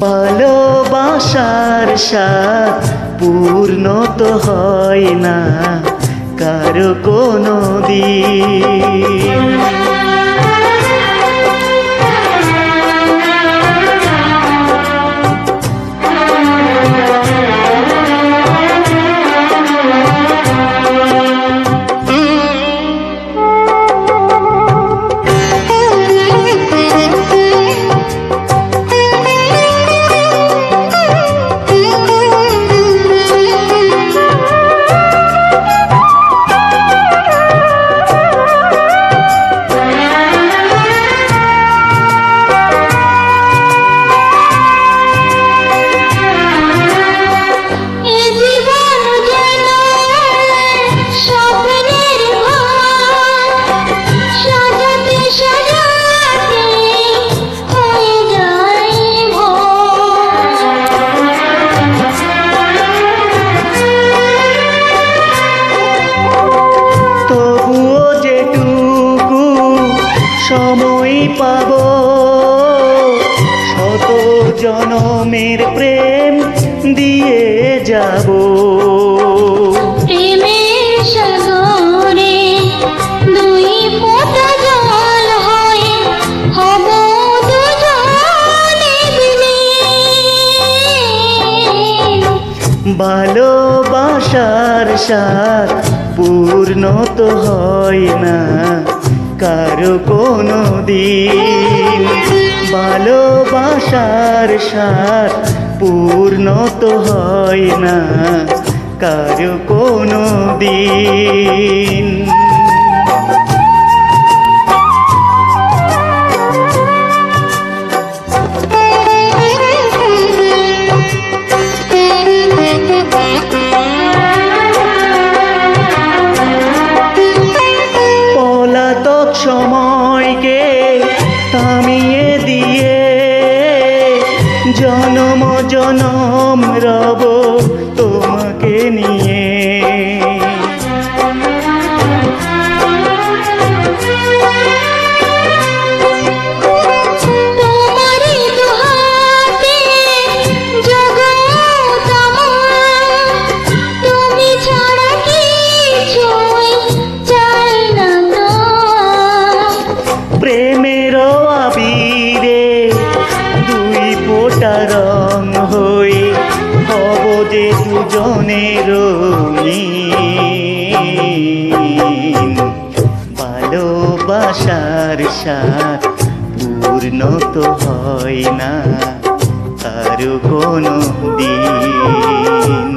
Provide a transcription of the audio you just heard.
ভালোবাসার সাথ পূর্ণ তো হয় না কারও কোনো দিন। জনমের প্রেম দিয়ে যাব। প্রেমের সাগরে দুই ফোঁটা জল হয়ে হব ভালোবাসার সাথ পূর্ণ তো হয় না। কারও কোনো দিন ভালোবাসার সার পূর্ণ তো হয় না কারও কোনো দিন तामिए दिए जान ফোটা রং হয়ে হব যে দুজনের ভালোবাসার সাথ পূর্ণ তো হয় না আর কোনো দিন।